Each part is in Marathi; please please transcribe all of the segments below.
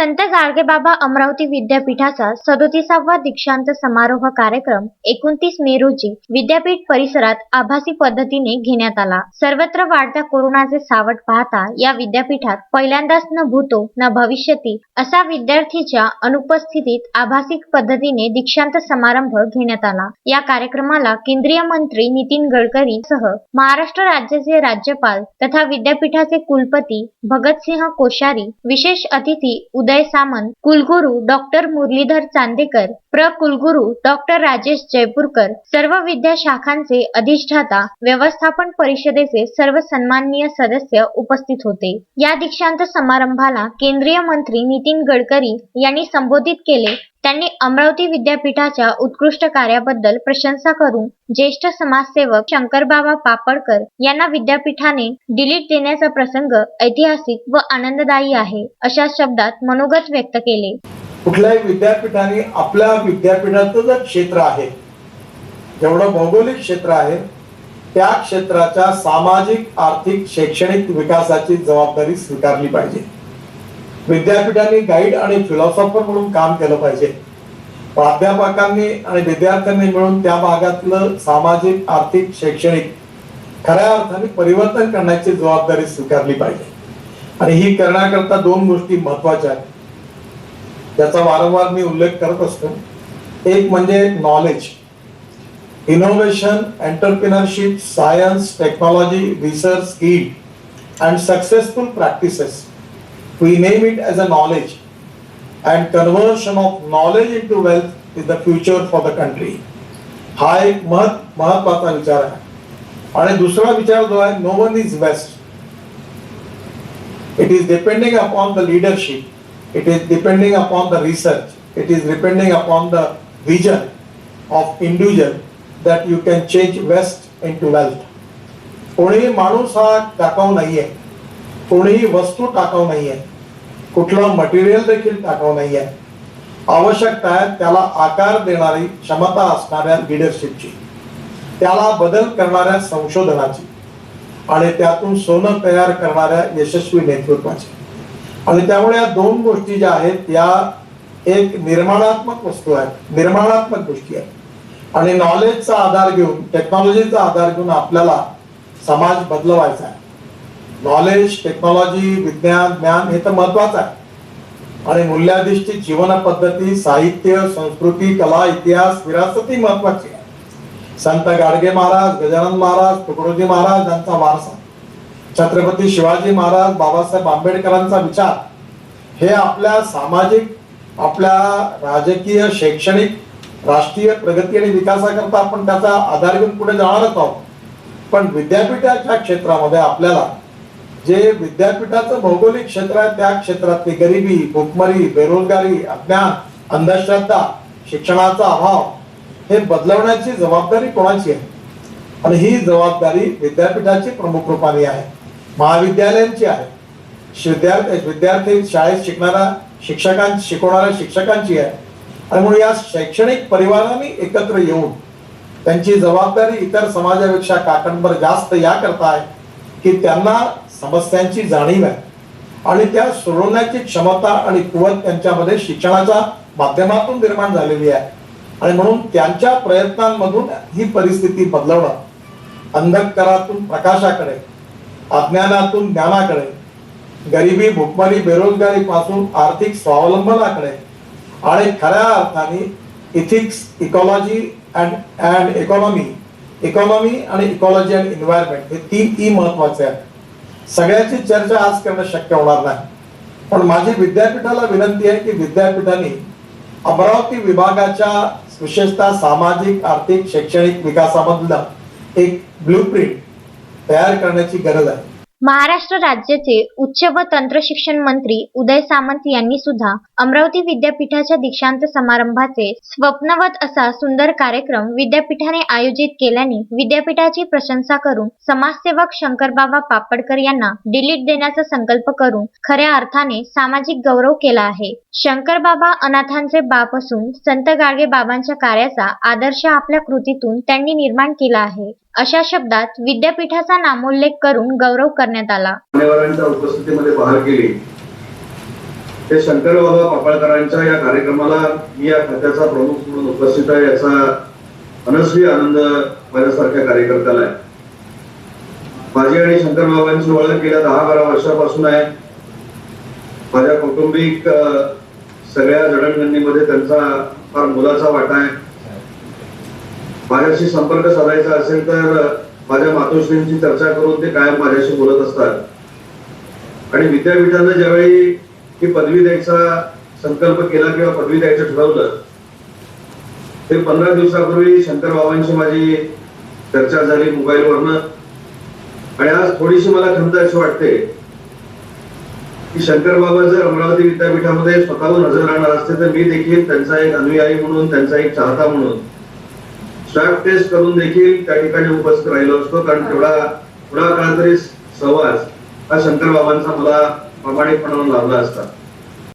संत गाडगेबाबा अमरावती विद्यापीठाचा सदोतीसावा दीक्षांत समारोह कार्यक्रम एकोणतीस मे रोजी विद्यापीठ परिसरात आभासी पद्धतीने घेण्यात आला. सर्वत्र वाढत्या कोरोनाचे सावट पाहता या विद्यापीठात पहिल्यांदाच न भूतो न भविष्यती असा विद्यार्थीच्या अनुपस्थितीत आभासी पद्धतीने दीक्षांत समारंभ घेण्यात आला. या कार्यक्रमाला केंद्रीय मंत्री नितीन गडकरी सह महाराष्ट्र राज्याचे राज्यपाल तथा विद्यापीठाचे कुलपती भगतसिंह कोश्यारी विशेष अतिथी उदय सामंत कुलगुरू डॉक्टर मुरलीधर चांदेकर प्र कुलगुरू डॉक्टर राजेश जयपूरकर सर्व विद्याशाखांचे अधिष्ठाता व्यवस्थापन परिषदेचे सर्व सन्माननीय सदस्य उपस्थित होते. या दीक्षांत समारंभाला केंद्रीय मंत्री नितीन गडकरी यांनी संबोधित केले. त्यांनी अमरावती विद्यापीठाच्या उत्कृष्ट कार्याबद्दल प्रशंसा करून ज्येष्ठ समाजसेवक शंकरबाबा पापडकर यांना विद्यापीठाने डिलीट देण्याचा प्रसंग ऐतिहासिक व आनंददायी आहे अशा शब्दात मनोगत व्यक्त केले. कुठल्याही विद्यापीठाने आपल्या विद्यापीठाचं जर क्षेत्र आहे जेवढं भौगोलिक क्षेत्र आहे त्या क्षेत्राच्या सामाजिक आर्थिक शैक्षणिक विकासाची जबाबदारी स्वीकारली पाहिजे. विद्यापीठांनी गाईड आणि फिलॉसॉफर म्हणून काम केलं पाहिजे. प्राध्यापकांनी आणि विद्यार्थ्यांनी मिळून त्या भागातलं सामाजिक आर्थिक शैक्षणिक खऱ्या अर्थाने परिवर्तन करण्याची जबाबदारी स्वीकारली पाहिजे. आणि ही करण्याकरता दोन गोष्टी महत्त्वाच्या आहेत. त्याचा वारंवार मी उल्लेख करत असतो. एक म्हणजे knowledge innovation entrepreneurship science technology research skill and successful practices We name it as a knowledge and conversion of knowledge into wealth is the future for the country. हा एक महत् महत्त्वाचा विचार आहे आणि दुसरा विचार जो आहे no one is waste it is depending upon the leadership it is depending upon the research it is depending upon the vision of individual that you can change waste into wealth कोणीही माणूस हा टाकाऊ आहे कोणीही वस्तू टाकाऊ आहे कुठलं मटेरियल देखील टाकाऊ नाहीये. आवश्यकता आहे त्याला आकार देणारी क्षमता असणाऱ्या लिडरशिपची त्याला बदल करणाऱ्या संशोधनाची. आणि त्यातून सोनं तयार करणाऱ्या यशस्वी नेतृत्वाची. आणि त्यामुळे या दोन गोष्टी ज्या आहेत या एक निर्माणात्मक वस्तू आहेत निर्माणात्मक गोष्टी आहेत. आणि नॉलेजचा आधार घेऊन टेक्नॉलॉजीचा आधार घेऊन आपल्याला समाज बदलवायचा आहे. नॉलेज टेक्नॉलॉजी विज्ञान ज्ञान हे तर महत्वाचं आहे. आणि मूल्याधिष्ठित जीवन पद्धती साहित्य संस्कृती कला इतिहास विरासती महत्वाची आहे. संत गाडगे महाराज गजानन महाराज तुकडोजी महाराज यांचा वारसा. छत्रपती शिवाजी महाराज बाबासाहेब आंबेडकरांचा विचार. हे आपल्या सामाजिक आपल्या राजकीय शैक्षणिक राष्ट्रीय प्रगती आणि विकासाकरता आपण त्याचा आधार घेऊन पुढे जाणारच आहोत. पण विद्यापीठाच्या क्षेत्रामध्ये आपल्याला जे विद्यापीठाचं भौगोलिक क्षेत्र आहे त्या क्षेत्रातली गरिबी भुखमरी बेरोजगारी अज्ञान अंधश्रद्धा शिक्षणाचा अभाव हे बदलवण्याची जबाबदारी कोणाची आहे? आणि ही जबाबदारी विद्यापीठाची प्रमुख रूपाने आहे महाविद्यालयांची आहे. विद्यार्थी विद्यार्थी शाळेत शिकणाऱ्या शिक्षकां शिकवणाऱ्या शिक्षकांची आहे. आणि म्हणून या शैक्षणिक परिवाराने एकत्र येऊन त्यांची जबाबदारी इतर समाजापेक्षा काकणभर जास्त याकरता आहे की त्यांना समस्यांची जाणीव आहे. आणि त्या सोडवण्याची क्षमता आणि कुवत त्यांच्यामध्ये शिक्षणाच्या माध्यमातून निर्माण झालेली आहे. आणि म्हणून त्यांच्या प्रयत्नांमधून ही परिस्थिती बदलवणं अंधकारातून प्रकाशाकडे अज्ञानातून ज्ञानाकडे गरिबी भुकमरी बेरोजगारी पासून आर्थिक स्वावलंबनाकडे आणि खऱ्या अर्थाने ethics ecology and and economy economy आणि इकॉलॉजी अँड एन्व्हायरमेंट हे तीन e ई महत्त्वाचे आहेत. सगळ्याची चर्चा आज करणं शक्य होणार नाही. पण माझी विद्यापीठाला विनंती आहे की विद्यापीठाने अमरावती विभागाच्या विशेषतः सामाजिक आर्थिक शैक्षणिक विकासामधलं एक ब्ल्यूप्रिंट तयार करण्याची गरज आहे. महाराष्ट्र राज्याचे उच्च व तंत्र शिक्षण मंत्री उदय सामंत यांनी सुद्धा अमरावती विद्यापीठाच्या दीक्षांत समारंभाचे स्वप्नवत असा सुंदर कार्यक्रम विद्यापीठाने आयोजित केल्याने विद्यापीठाची प्रशंसा करून समाजसेवक शंकरबाबा पापडकर यांना डिलीट देण्याचा संकल्प करून खऱ्या अर्थाने सामाजिक गौरव केला आहे. शंकरबाबा अनाथांचे बाप असून संत गाडगे बाबांच्या कार्याचा आदर्श आपल्या कृतीतून त्यांनी निर्माण केला आहे. अशा शब्दात विद्यापीठाचा नामोल्लेख करून गौरव करण्यात आला. मान्यवरांच्या उपस्थितीमध्ये बहाल केली. ते शंकरबाबा पापळकरांच्या या कार्यक्रमाला मी या खात्याचा प्रमुख म्हणून उपस्थित आहे याचा मनस्वी आनंद माझ्यासारख्या कार्यकर्त्याला आहे. माझी आणि शंकरबाबांची ओळख गेल्या दहा बारा वर्षापासून आहे. माझ्या कौटुंबिक सगळ्या जडणघडणीमध्ये त्यांचा फार मोलाचा वाटा आहे. माझ्याशी संपर्क साधायचा असेल तर माझ्या मातोश्रींची चर्चा करून ते कायम माझ्याशी बोलत असतात. आणि विद्यापीठानं ज्यावेळी ही पदवी द्यायचा संकल्प केला किंवा पदवी द्यायचं ठरवलं ते पंधरा दिवसापूर्वी शंकर बाबांची माझी चर्चा झाली मोबाईलवरनं. आणि आज थोडीशी मला खंत अशी वाटते की शंकर बाबा जर अमरावती विद्यापीठामध्ये स्वतःहून हजर राहणार असते तर मी देखील त्यांचा एक अनुयायी म्हणून त्यांचा एक चाहता म्हणून स्वॅब टेस्ट करून देखील त्या ठिकाणी उपस्थित राहिलो असतो. कारण तेवढा थोडा काळ तरी सहवास हा शंकर बाबांचा मला प्रामाणिकपणाने लाभला असता.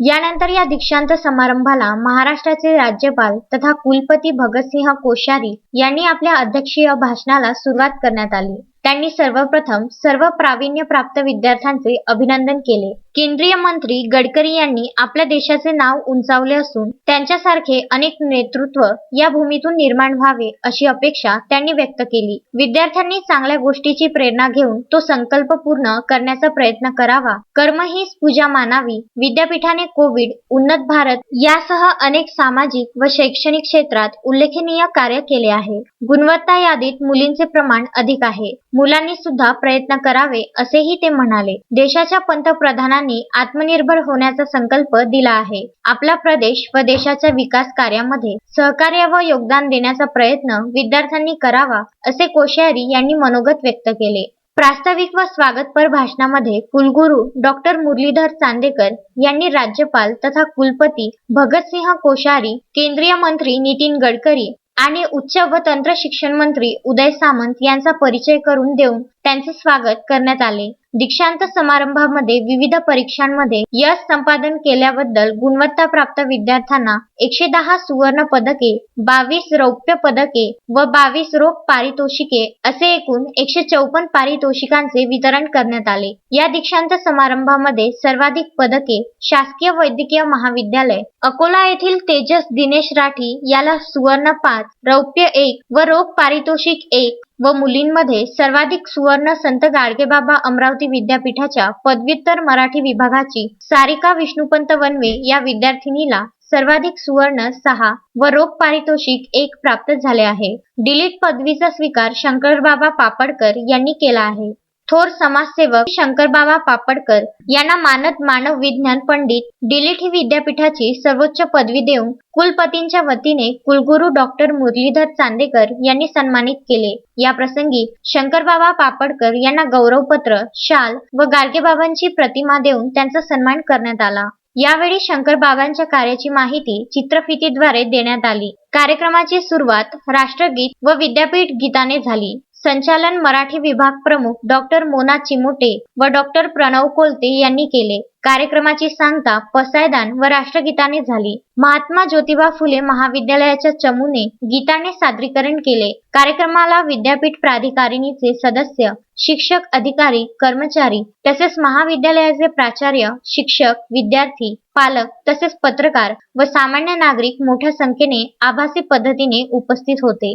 यानंतर या दीक्षांत समारंभाला महाराष्ट्राचे राज्यपाल तथा कुलपती भगतसिंह कोश्यारी यांनी आपल्या अध्यक्षीय भाषणाला सुरुवात करण्यात आली. त्यांनी सर्वप्रथम सर्व प्रावीण्यप्राप्त विद्यार्थ्यांचे अभिनंदन केले. केंद्रीय मंत्री गडकरी यांनी आपल्या देशाचे नाव उंचावले असून त्यांच्यासारखे अनेक नेतृत्व या भूमीतून निर्माण व्हावे अशी अपेक्षा त्यांनी व्यक्त केली. विद्यार्थ्यांनी चांगल्या गोष्टीची प्रेरणा घेऊन तो संकल्प पूर्ण करण्याचा प्रयत्न करावा. कर्म हीच पूजा मानावी. विद्यापीठाने कोविड उन्नत भारत यासह अनेक सामाजिक व शैक्षणिक क्षेत्रात उल्लेखनीय कार्य केले आहे. गुणवत्ता यादीत मुलींचे प्रमाण अधिक आहे. मुलांनी सुद्धा प्रयत्न करावे असेही ते म्हणाले. देशाच्या पंतप्रधानांनी आत्मनिर्भर होण्याचा संकल्प दिला आहे. आपला प्रदेश व देशाच्या विकास कार्यामध्ये सहकार्य व योगदान देण्याचा प्रयत्न विद्यार्थ्यांनी करावा असे कोश्यारी यांनी मनोगत व्यक्त केले. प्रास्ताविक व स्वागतपर भाषणामध्ये कुलगुरू डॉक्टर मुरलीधर चांदेकर यांनी राज्यपाल तथा कुलपती भगतसिंह कोश्यारी केंद्रीय मंत्री नितीन गडकरी आणि उच्च व तंत्र शिक्षण मंत्री उदय सामंत यांचा परिचय करून देऊन त्यांचे स्वागत करण्यात आले. दीक्षांत समारंभामध्ये विविध परीक्षांमध्ये यश संपादन केल्याबद्दल गुणवत्ता प्राप्त विद्यार्थ्यांना एकशे दहा सुवर्ण पदके बावीस रौप्य पदके व बावीस रोख पारितोषिके असे एकूण एकशे चौपन्न पारितोषिकांचे वितरण करण्यात आले. या दीक्षांत समारंभामध्ये सर्वाधिक पदके शासकीय वैद्यकीय महाविद्यालय अकोला येथील तेजस दिनेश राठी याला सुवर्ण पाच रौप्य एक व रोख पारितोषिक एक व मुलींमध्ये सर्वाधिक सुवर्ण संत गाडगेबाबा अमरावती विद्यापीठाच्या पदव्युत्तर मराठी विभागाची सारिका विष्णुपंत वनवे या विद्यार्थिनीला सर्वाधिक सुवर्ण सहा व रोख पारितोषिक एक प्राप्त झाले आहे. डिलीट पदवीचा स्वीकार शंकरबाबा पापडकर यांनी केला आहे. थोर समाजसेवक शंकरबाबा पापडकर यांना मानद मानव विज्ञान पंडित डिलीट ही विद्यापीठाची सर्वोच्च पदवी देऊन कुलपतींच्या वतीने कुलगुरू डॉक्टर मुरलीधर चांदेकर यांनी सन्मानित केले. या प्रसंगी शंकरबाबा पापडकर यांना गौरवपत्र शाल व गाडगेबाबांची प्रतिमा देऊन त्यांचा सन्मान करण्यात आला. यावेळी शंकरबाबांच्या कार्याची माहिती चित्रफितीद्वारे देण्यात आली. कार्यक्रमाची सुरुवात राष्ट्रगीत व विद्यापीठ गीताने झाली. संचालन मराठी विभाग प्रमुख डॉक्टर मोना चिमोटे व डॉक्टर प्रणव कोलते यांनी केले. कार्यक्रमाची सांगता पसायदान व राष्ट्रगीताने झाली. महात्मा ज्योतिबा फुले महाविद्यालयाच्या चमूने गीताने सादरीकरण केले. कार्यक्रमाला विद्यापीठ प्राधिकारिणीचे सदस्य शिक्षक अधिकारी कर्मचारी तसेच महाविद्यालयाचे प्राचार्य शिक्षक विद्यार्थी पालक तसेच पत्रकार व सामान्य नागरिक मोठ्या संख्येने आभासी पद्धतीने उपस्थित होते.